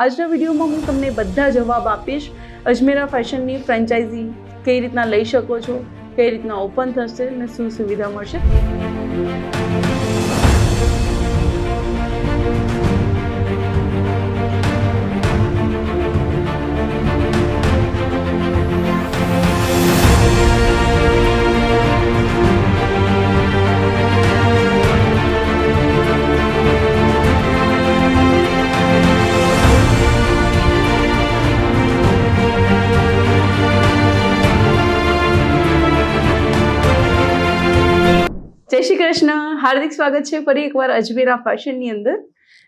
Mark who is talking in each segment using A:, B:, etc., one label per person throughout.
A: આજના વિડીયોમાં હું તમને બધા જવાબ આપીશ. અજમેરા ફેશનની ફ્રેન્ચાઇઝી કઈ રીતના લઈ શકો છો? કઈ રીતના ઓપન થશે અને શું સુવિધા મળશે? શ્રી કૃષ્ણ. હાર્દિક સ્વાગત છે ફરી એકવાર અજમેરા ફેશનની અંદર.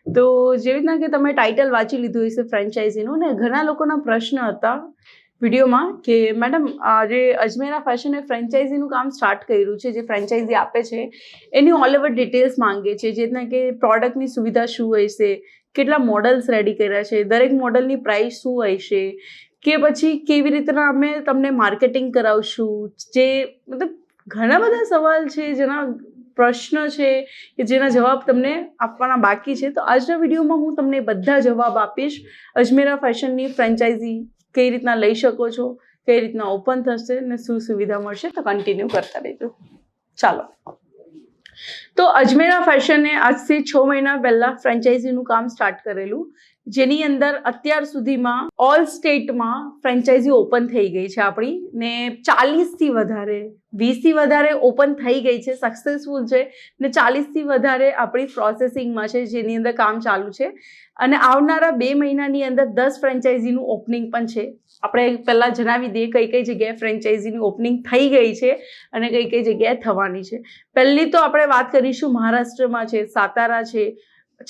A: તો જેવી રીતના કે તમે ટાઇટલ વાંચી લીધું હશે ફ્રેન્ચાઇઝીનું ને ઘણા લોકોના પ્રશ્ન હતા વિડીયોમાં કે, મેડમ જે અજમેરા ફેશને ફ્રેન્ચાઇઝીનું કામ સ્ટાર્ટ કર્યું છે, જે ફ્રેન્ચાઇઝી આપે છે, એની ઓલ ઓવર ડિટેલ્સ માંગે છે, જે રીતના કે પ્રોડક્ટની સુવિધા શું હશે, કેટલા મોડલ્સ રેડી કર્યા છે, દરેક મોડલની પ્રાઇસ શું હશે, કે પછી કેવી રીતના અમે તમને માર્કેટિંગ કરાવશું, જે મતલબ ઘણા બધા સવાલ છે, જેના પ્રશ્ન છે, કે જેના જવાબ તમને આપવાના બાકી છે. તો આજના વિડીયોમાં હું તમને બધા જવાબ આપીશ. અજમેરા ફેશનની ફ્રેન્ચાઇઝી કઈ રીતના લઈ શકો છો, કઈ રીતના ઓપન થશે અને શું સુવિધા મળશે, તો કન્ટિન્યુ કરતા રહેજો. ચાલો. તો અજમેરા ફેશને આજથી છ મહિના પહેલા ફ્રેન્ચાઇઝીનું કામ સ્ટાર્ટ કરેલું. જેની અંદર અત્યાર સુધીમાં ઓલ સ્ટેટમાં ફ્રેન્ચાઇઝી ઓપન થઈ ગઈ છે આપણી. ને ચાલીસથી વધારે, વીસથી વધારે ઓપન થઈ ગઈ છે સક્સેસફુલ છે. ને ચાલીસથી વધારે આપણી પ્રોસેસિંગમાં છે, જેની અંદર કામ ચાલુ છે. અને આવનારા બે મહિનાની અંદર દસ ફ્રેન્ચાઇઝીનું ઓપનિંગ પણ છે. આપણે પહેલાં જણાવી દઈએ કઈ કઈ જગ્યાએ ફ્રેન્ચાઇઝીની ઓપનિંગ થઈ ગઈ છે અને કઈ કઈ જગ્યાએ થવાની છે. પહેલી તો આપણે વાત કરીશું? મહારાષ્ટ્રમાં છે, સાતારા છે,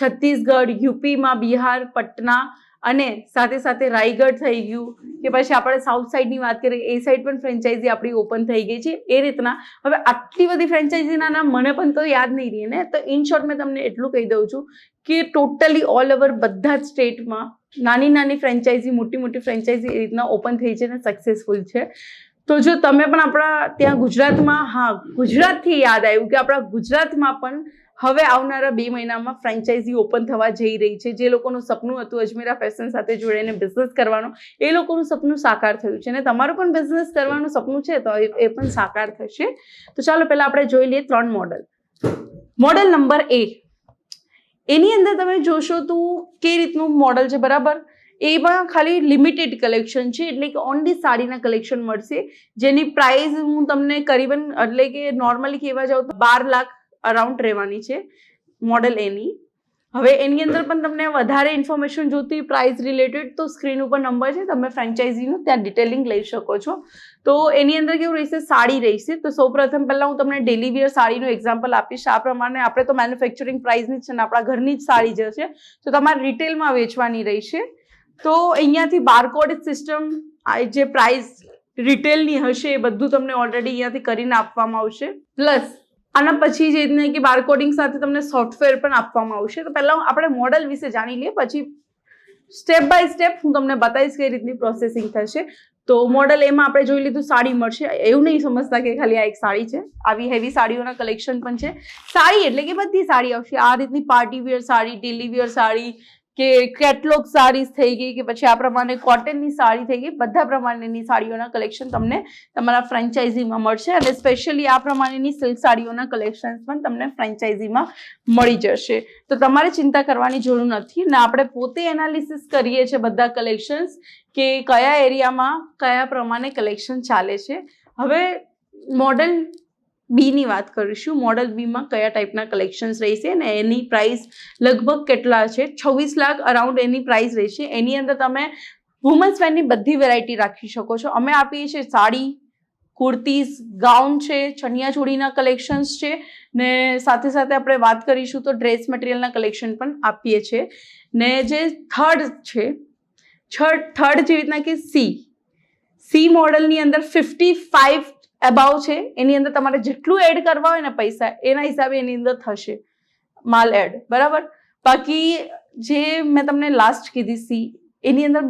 A: છત્તીસગઢ, યુપીમાં બિહાર, પટના અને સાથે સાથે રાયગઢ થઈ ગયું. કે પછી આપણે સાઉથ સાઈડની વાત કરીએ, એ સાઈડ પણ ફ્રેન્ચાઇઝી આપણી ઓપન થઈ ગઈ છે. એ રીતના. હવે આટલી બધી ફ્રેન્ચાઇઝીના નામ મને પણ તો યાદ નહીં રહે ને. તો ઇન શોર્ટ મેં તમને એટલું કહી દઉં છું કે ટોટલી ઓલ ઓવર બધા જ સ્ટેટમાં નાની નાની ફ્રેન્ચાઇઝી મોટી મોટી ફ્રેન્ચાઇઝી એ રીતના ઓપન થઈ છે ને સક્સેસફુલ છે. તો જો તમે પણ આપણા ત્યાં ગુજરાતમાં, હા, ગુજરાતથી યાદ આવ્યું કે આપણા ગુજરાતમાં પણ હવે આવનારા બે મહિનામાં ફ્રેન્ચાઇઝી ઓપન થવા જઈ રહી છે. જે લોકોનું સપનું હતું અજમેરા ફેશન સાથે જોડાઈને બિઝનેસ કરવાનું, એ લોકોનું સપનું સાકાર થયું છે. અને તમારું પણ બિઝનેસ કરવાનું સપનું છે, તો એ પણ સાકાર થશે. તો ચાલો પહેલાં આપણે જોઈ લઈએ ત્રણ મોડલ મોડલ નંબર એ એની અંદર તમે જોશો તો કે રીતનું મોડલ છે, બરાબર? એમાં ખાલી લિમિટેડ કલેક્શન છે, એટલે કે ઓનલી સાડીના કલેક્શન મળશે. જેની પ્રાઇસ હું તમને કરીબન એટલે કે નોર્મલી કહેવા જાઉં તો બાર લાખ અરાઉન્ડ રહેવાની છે મોડલ એની. હવે એની અંદર પણ તમને વધારે ઇન્ફોર્મેશન જોતી પ્રાઇસ રિલેટેડ તો સ્ક્રીન ઉપર નંબર છે, તમે ફ્રેન્ચાઇઝીનું ત્યાં ડિટેલિંગ લઈ શકો છો. તો એની અંદર કેવું રહેશે, સાડી રહેશે. તો સૌપ્રથમ પહેલાં હું તમને ડેલી સાડીનું એક્ઝામ્પલ આપીશ. આ પ્રમાણે આપણે તો મેન્યુફેક્ચરિંગ પ્રાઇસની છે ને આપણા ઘરની જ સાડી જે છે તો તમારે રિટેલમાં વેચવાની રહેશે. તો અહીંયાથી બારકોડ સિસ્ટમ જે પ્રાઇસ રિટેલની હશે એ બધું તમને ઓલરેડી અહીંયાથી કરીને આપવામાં આવશે. પ્લસ આના પછી જે રીતને કે બારકોડિંગ સાથે તમને સોફ્ટવેર પણ આપવામાં આવશે. તો પહેલાં આપણે મોડલ વિશે જાણી લઈએ, પછી સ્ટેપ બાય સ્ટેપ હું તમને બતાવીશ કઈ રીતની પ્રોસેસિંગ થશે. તો મોડલ એમાં આપણે જોઈ લીધું સાડી મળશે. એવું નહીં સમજતા કે ખાલી આ એક સાડી છે. આવી હેવી સાડીઓના કલેક્શન પણ છે. સાડી એટલે કે બધી સાડી આવશે. આ રીતની party wear sari daily wear sari કે કેટલોગ સાડી થઈ ગઈ કે પછી આ પ્રમાણે કોટનની સાડી થઈ ગઈ, બધા પ્રમાણેની સાડીઓના કલેક્શન તમને તમારા ફ્રેન્ચાઇઝીમાં મળશે અને સ્પેશિયલી આ પ્રમાણેની સિલ્ક સાડીઓના કલેક્શન્સ પણ તમને ફ્રેન્ચાઇઝીમાં મળી જશે. તો તમારે ચિંતા કરવાની જરૂર નથી ને આપણે પોતે એનાલિસિસ કરીએ છીએ બધા કલેક્શન્સ કે કયા એરિયામાં કયા પ્રમાણે કલેક્શન ચાલે છે. હવે મોડલ બીની વાત કરીશું. મોડલ બીમાં કયા ટાઈપના કલેક્શન્સ રહેશે અને એની પ્રાઇસ લગભગ કેટલા છે? છવ્વીસ લાખ અરાઉન્ડ એની પ્રાઇસ રહેશે. એની અંદર તમે વુમન્સ વેરની બધી વેરાયટી રાખી શકો છો. અમે આપીએ છીએ સાડી, કુર્તીઝ ગાઉન છે ચણિયા ચોળીના કલેક્શન્સ છે ને સાથે સાથે આપણે વાત કરીશું તો ડ્રેસ મટીરિયલના કલેક્શન પણ આપીએ છીએ. ને જે થર્ડ છે થર્ડ જેવી રીતના કે સી સી મોડલની અંદર ફિફ્ટી ફાઇવ અબાવ છે, એની અંદર તમારે જેટલું એડ કરવા હોય ને પૈસા, એના હિસાબે એની અંદર થશે માલ એડ બરાબર? બાકી જે મેં તમને લાસ્ટ કીધી સી એની અંદર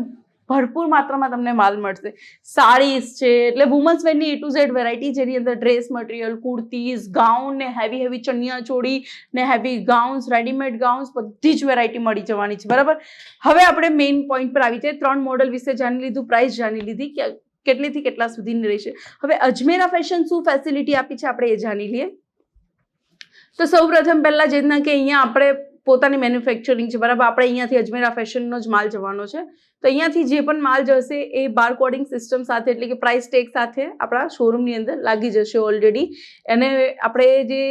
A: ભરપૂર માત્રામાં તમને માલ મળશે. સાડીઝ છે, એટલે વુમન્સ વેરની એ ટુ ઝેડ વેરાયટી જેની અંદર ડ્રેસ મટીરિયલ કુર્તીઝ ગાઉન ને હેવી હેવી ચણિયા ચોળી ને હેવી ગાઉન્સ રેડીમેડ ગાઉન્સ બધી જ વેરાયટી મળી જવાની છે. બરાબર? હવે આપણે મેઇન પોઈન્ટ પર આવી જાય ત્રણ મોડલ વિશે જાણી લીધું પ્રાઇસ જાણી લીધી, કે કેટલીથી કેટલા સુધીની રહેશે? હવે અજમેરા ફેશન શું ફેસિલિટી આપી છે? આપણે એ જાણી લઈએ. તો સૌ પ્રથમ પહેલાં જે રીતના કે અહીંયા આપણે પોતાની મેન્યુફેક્ચરિંગ છે. બરાબર, આપણે અહીંયાથી અજમેરા ફેશનનો જ માલ જવાનો છે. તો અહીંયાથી જે પણ માલ જશે એ બાર કોડિંગ સિસ્ટમ સાથે, એટલે કે પ્રાઇસ ટેગ સાથે આપણા શોરૂમની અંદર લાગી જશે ઓલરેડી અને આપણે જે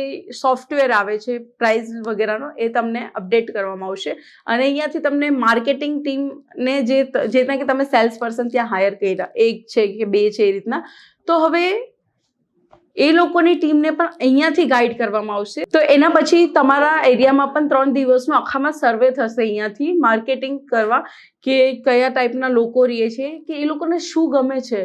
A: સોફ્ટવેર આવે છે પ્રાઇસ વગેરેનો, એ તમને અપડેટ કરવામાં આવશે. અને અહીંયાથી તમને માર્કેટિંગ ટીમને જે જે રીતના કે તમે સેલ્સ પર્સન ત્યાં હાયર કર્યા, એક છે કે બે છે એ રીતના. તો હવે એ લોકોની ટીમને પણ અહીંયાથી ગાઈડ કરવામાં આવશે. તો એના પછી તમારા એરિયામાં પણ ત્રણ દિવસનો આખામાં સર્વે થશે અહીંયાથી માર્કેટિંગ કરવા કે કયા ટાઈપના લોકો રહે છે, કે એ લોકોને શું ગમે છે,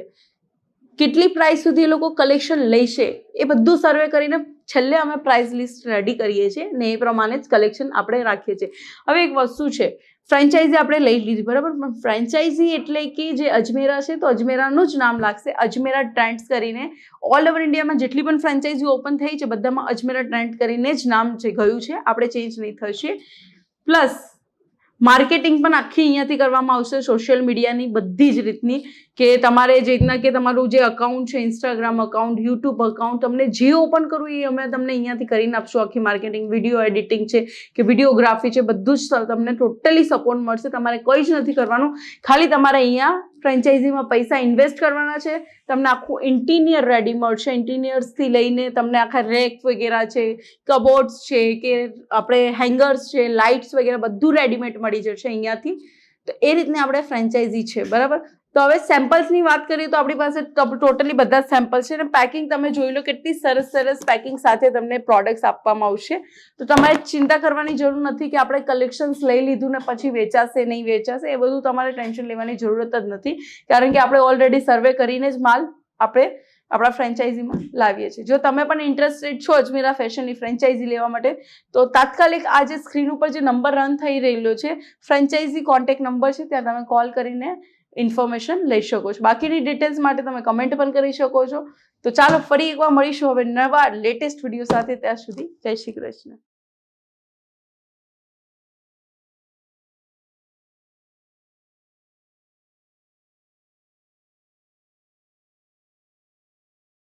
A: કેટલી પ્રાઇસ સુધી એ લોકો કલેક્શન લેશે, એ બધું સર્વે કરીને છેલ્લે અમે પ્રાઇસ લિસ્ટ રેડી કરીએ છીએ ને એ પ્રમાણે જ કલેક્શન આપણે રાખીએ છીએ. હવે એક વસ્તુ છે ફ્રેન્ચાઇઝી આપણે લઈ લીધી, બરાબર? પણ ફ્રેન્ચાઇઝી એટલે કે જે અજમેરા છે, તો અજમેરાનું જ નામ લાગશે. અજમેરા ટ્રેન્ડ્સ કરીને ઓલ ઓવર ઇન્ડિયામાં જેટલી પણ ફ્રેન્ચાઇઝી ઓપન થઈ છે, બધામાં અજમેરા ટ્રેન્ડ કરીને જ નામ છે ગયું છે, આપણે ચેન્જ નહીં થશે. પ્લસ માર્કેટિંગ પણ આખી અહીંયાથી કરવામાં આવશે સોશિયલ મીડિયાની બધી જ રીતની કે તમારે જે રીતના કે તમારું જે અકાઉન્ટ છે ઇન્સ્ટાગ્રામ અકાઉન્ટ યુટ્યુબ અકાઉન્ટ તમને જે ઓપન કરવું એ અમે તમને અહીંયાથી કરીને આપશું. આખી માર્કેટિંગ વીડિયો એડિટિંગ છે કે વિડીયોગ્રાફી છે, બધું જ તમને ટોટલી સપોર્ટ મળશે. તમારે કંઈ જ નથી કરવાનું. ખાલી તમારે અહીંયા ફ્રેન્ચાઇઝીમાં પૈસા ઇન્વેસ્ટ કરવાના છે. તમને આખું ઇન્ટિનિયર રેડી મળશે. ઇન્ટિનિયર્સથી લઈને તમને આખા રેક વગેરે છે, કબોર્ડ્સ છે, કે આપણે હેંગર્સ છે લાઇટ્સ વગેરે બધું રેડીમેડ મળી જશે અહીંયાથી. તો એ રીતને આપણે ફ્રેન્ચાઇઝી છે, બરાબર? તો હવે સેમ્પલ્સની વાત કરીએ તો આપણી પાસે ટોટલી બધા સેમ્પલ્સ સેમ્પલ છે અને પેકિંગ તમે જોઈ લો કેટલી સરસ સરસ પેકિંગ સાથે તમને પ્રોડક્ટ્સ આપવામાં આવશે. તો તમારે ચિંતા કરવાની જરૂર નથી કે આપણે કલેક્શન્સ લઈ લીધું ને પછી વેચાશે, નહીં વેચાશે, એ બધું તમારે ટેન્શન લેવાની જરૂરત જ નથી. કારણ કે આપણે ઓલરેડી સર્વે કરીને જ માલ આપણે આપણા ફ્રેન્ચાઇઝીમાં લાવીએ છીએ. જો તમે પણ ઇન્ટરેસ્ટેડ છો અજમેરા ફેશનની ફ્રેન્ચાઇઝી લેવા માટે, તો તાત્કાલિક આ જે સ્ક્રીન ઉપર જે નંબર રન થઈ રહેલો છે ફ્રેન્ચાઇઝી કોન્ટેક્ટ નંબર છે, ત્યાં તમે કોલ કરીને ઇન્ફોર્મેશન લઈ શકો છો. બાકીની ડિટેલ્સ માટે તમે કમેન્ટ પણ કરી શકો છો. તો ચાલો ફરી એકવાર મળીશું હવે નવા લેટેસ્ટ વીડિયો સાથે ત્યાં સુધી. જય શ્રી કૃષ્ણ.